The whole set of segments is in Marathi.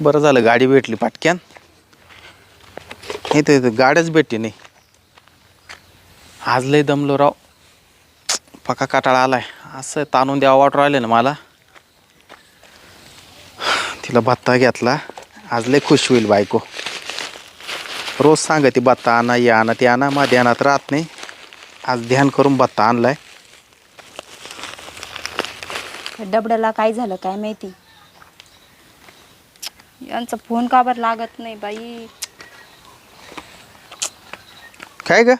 बरं झालं गाडी भेटली पाटक्यान. इथं इथं गाड्याच भेटली नाही. आज लय दमलो राव. पका काटाळा आलाय. असं ताणून द्यावं वाटू राहिले ना मला. तिला भत्ता घेतला. आज लय खुश होईल बायको. रोज सांगा ती भत्ता आणा या आणा ते आणा. मा ध्यानात राहत नाही. आज ध्यान करून भत्ता आणलाय. डबड्याला काय झालं काय माहिती? यांचा फोन का बरं लागत नाही बाई? काय ग?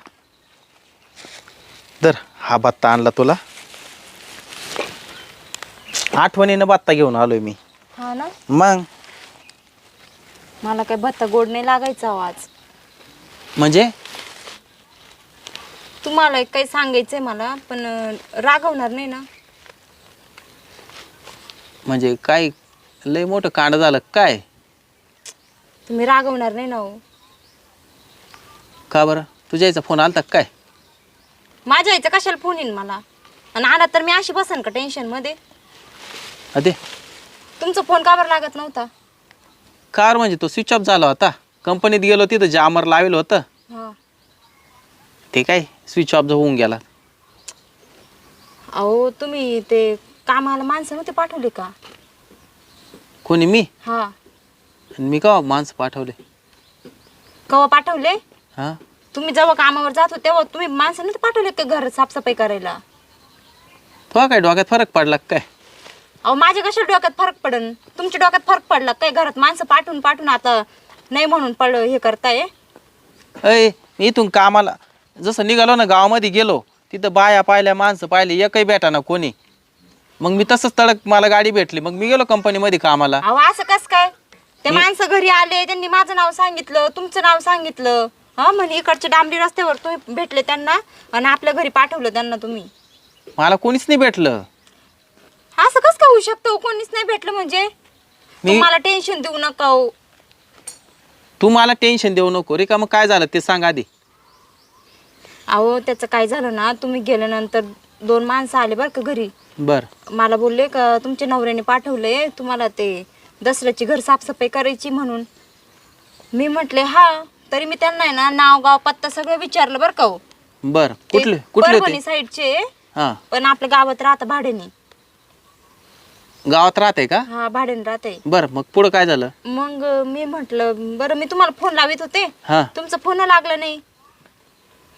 दर हा भत्ता आणला तुला. आठवणीनं भत्ता घेऊन आलोय मी. हा ना? मग? मला काय भत्ता गोड नाही लागायचा हो आज. म्हणजे? तुम्हाला एक काही सांगायचंय मला पण अं, रागवणार नाही ना? म्हणजे काय लय मोठं कांड झालं काय? तुम्ही रागवणार नाही ना हो. का बरं? तुझ्या याचा फोन आलता का काय? माझ्या आईचा कशाला फोन येईन मला? आणि आला तर मी अशी बसन का टेन्शनमध्ये? अरे तुमचा फोन का बरं लागत नव्हता? कार म्हणजे तो स्विच ऑफ झाला होता. कंपनीत गेलो तिथं जामर लावेल होतं. हा. ते काय? स्विच ऑफ होऊन गेला. अहो तुम्ही ते कामाला माणसं नव्हते पाठवले का? कोणी मी? हा. आणि मी का माणसं पाठवले? कवा पाठवले? हां? तुम्ही जेव्हा कामावर जात होते तेव्हा तुम्ही माणसं नव्हते पाठवले का घर साफसफाई करायला? तो काय डोक्यात फरक पडला का काय? अहो माझ्या कशा डोक्यात फरक पडन? तुमच्या डोक्यात फरक पडला काय? घरात माणसं पाठवून पाठवून आता नाही म्हणून पड हे करताय. अय मी इथून कामाला जसं निघालो ना गावामध्ये गेलो तिथं बाया पाहिल्या माणसं पाहिली एकही भेटा ना कोणी. मग मी तसंच तडक मला गाडी भेटली. मग मी गेलो कंपनीमध्ये कामाला. अहो असं कस काय? ते माणसं घरी आले त्यांनी माझं नाव सांगितलं तुमचं नाव सांगितलं. हा म्हणे इकडच्या डांबरी रस्त्यावर तुम्ही भेटले त्यांना आणि आपल्या घरी पाठवलं त्यांना तुम्ही. मला कोणीच नाही भेटलं. असं कस काय होऊ शकतं हो? कोणीच नाही भेटलं म्हणजे? मी- तुम्हाला टेन्शन देऊ नका हो. तू मला टेन्शन देऊ नको. रे का मग काय झालं ते सांग आधी. अहो त्याचं काय झालं ना तुम्ही गेल्यानंतर दोन माणसं आले बरं का घरी. बर. मला बोलले का तुमच्या नवऱ्याने पाठवलंय तुम्हाला ते दसऱ्याची घर साफसफाई करायची म्हणून. मी म्हटले हा तरी मी त्यांना आहे ना नाव गाव पत्ता सगळं विचारलं बरं का हो? बर. ते कुठले कुठले परभणी साईडचे. हां. पण आपल्या गावात राहतं भाड्याने. गावात राहते का? हा भाड्याने राहते बर मग पुढं काय झालं? मग मी म्हटलं बरं मी तुम्हाला फोन लावित होते. हां. तुमचा फोन लागला नाही.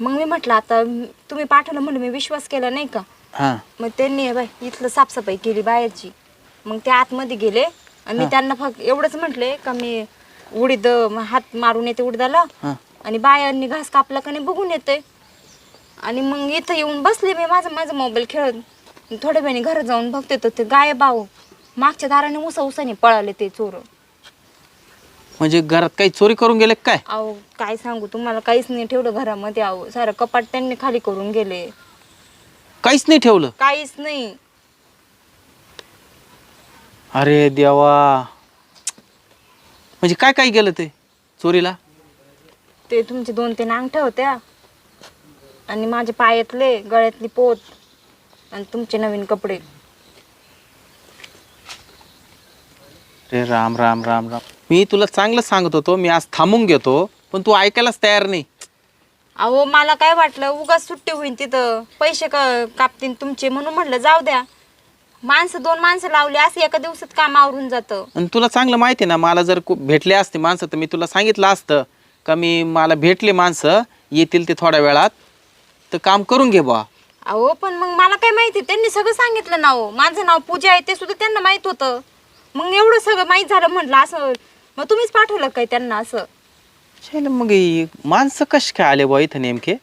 मग मी म्हटलं आता तुम्ही पाठवलं म्हणून मी विश्वास केला नाही का? हां. मग त्यांनी बाय इथलं साफसफाई केली बाहेरची. मग ते आतमध्ये गेले. आणि मी त्यांना फक्त एवढंच म्हटले का मी उडीद हात मारून येते उडदाला. हां. आणि बायांनी घास कापला का नाही बघून येते. आणि मग इथं येऊन बसले मी माझा माझा मोबाईल खेळत. थोड्या वेळाने घरात जाऊन बघते तर ते गायब आहो मागच्या दाराने उसा उसाने पळाले ते चोर. म्हणजे घरात काही चोरी करून गेले काय? अहो काय सांगू तुम्हाला काहीच नाही ठेवलं घरामध्ये अहो. सारं कपाट त्यांनी खाली करून गेले. काहीच नाही ठेवलं? काहीच नाही. अरे देवा. म्हणजे काय काय गेलं ते चोरीला? ते तुमचे दोन तीन अंगठ्या होत्या. आणि माझ्या पायातले गळ्यातली पोत आणि तुमचे नवीन कपडे. रे राम राम राम राम. मी तुला चांगलं सांगत होतो मी आज थांबून घेतो पण तू ऐकायलाच तयार नाही. अहो मला काय वाटलं उगाच सुट्टी होईल तिथं. पैसे क कापतील तुमचे म्हणून म्हटलं जाऊ द्या. माणसं दोन माणसं लावली असं एका दिवसात काम आवरून जातं. आणि तुला चांगलं माहिती आहे ना मला जर कु- भेटले असते माणसं तर मी तुला सांगितलं असतं का मी मला भेटले माणसं येतील ते थोड्या वेळात तर काम करून घे बा अहो पण मग मला काय माहिती त्यांनी सगळं सांगितलं ना हो. माझं नाव पूजा आहे ते सुद्धा त्यांना माहीत होतं. मग एवढं सगळं माहीत झालं म्हटलं असं मग तुम्हीच पाठवलं काय त्यांना असं? चल मग ही माणसं कशी काय आले बा इथं नेमके?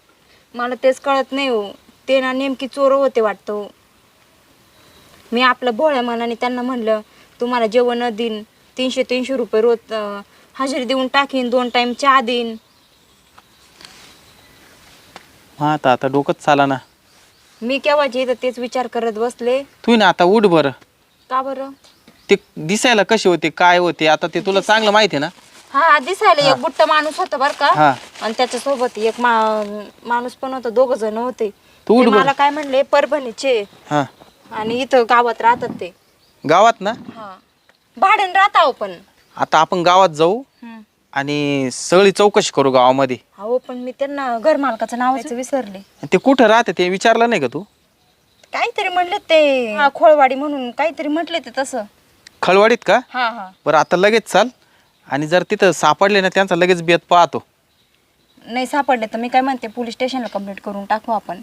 मला तेच कळत नाही हो. ते ना नेमकी चोर होते वाटतं हो. मी आपलं भोळ्या मनाने त्यांना म्हणलं तुम्हाला जेवण देईन तीनशे तीनशे रुपये रोज अं, हजेरी देऊन टाकीन दोन टाइम चहा देईन. हा आता आता डोकंच चाला ना. मी केव्हाचे इथं तेच विचार करत बसले. तू ना आता उठ बरं. का बरं? ते दिसायला कसे होते काय होते आता ते तुला चांगलं माहिती आहे ना? हा दिसायला एक बुट्ट माणूस होता बर का. हा. आणि त्याच्यासोबत एक मा माणूस पण होता दोघ जण होते. तू उठ बरं. मला काय म्हणले परभणीचे. हां. आणि इथं गावात राहतात ते. गावात ना? हा. भाड्याने राहता हो पण. आता आपण गावात जाऊ हम्म. आणि सगळी चौकशी करू गावामध्ये. अहो पण मी त्यांना घर मालकाचं नावाचं विसरले. ते कुठं राहते ते विचारलं नाही का तू? काहीतरी म्हणले ते. हा खोळवाडी म्हणून काहीतरी म्हटले ते तसं. खळवाडीत का? हा हा. बरं आता लगेच चाल. आणि जर तिथं सापडले ना त्यांचा लगेच बेत पाहतो. नाही सापडले तर मी काय म्हणते पोलीस स्टेशनला कंप्लेंट करून टाकू आपण.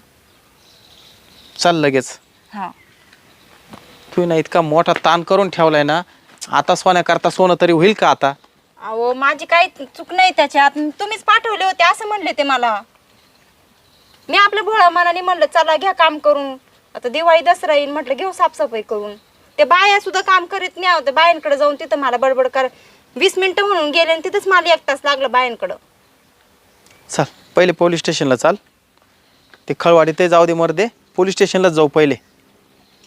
चल लगेच. हा. तू ना इतका मोठा ताण करून ठेवलाय ना आता सोन्याकरता सोनं तरी होईल का आता? अहो माझी काही चूक नाही त्याच्यात. तुम्हीच पाठवले होते असं म्हणले ते मला. मी आपल्या भोळा मनाने म्हणलं चला घ्या काम करून. आता दिवाळी दसरा येईल म्हटलं घेऊ साफसफाई करून. ते बाया सुद्धा काम करीत नाही होते बायांकडे जाऊन तिथं मला बडबड कर. वीस मिनिटं म्हणून गेले आणि तिथंच मला एक तास लागलं बायांकडं. चल पहिले पोलीस स्टेशनला चाल. ते खळवाडी ते जाऊ दे मर दे पोलीस स्टेशनलाच जाऊ पहिले.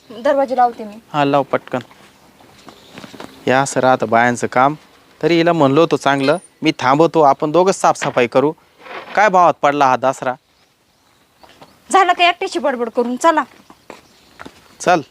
दरवाजे लावते मी. हा लाव पटकन. हे असं राहतं बायांचं काम. तरी हिला म्हणलो होतो चांगलं मी थांबवतो आपण दोघंच साफसफाई करू. काय भावात पडला हा दसरा? झालं का एकट्याची बडबड करून? चला. चल.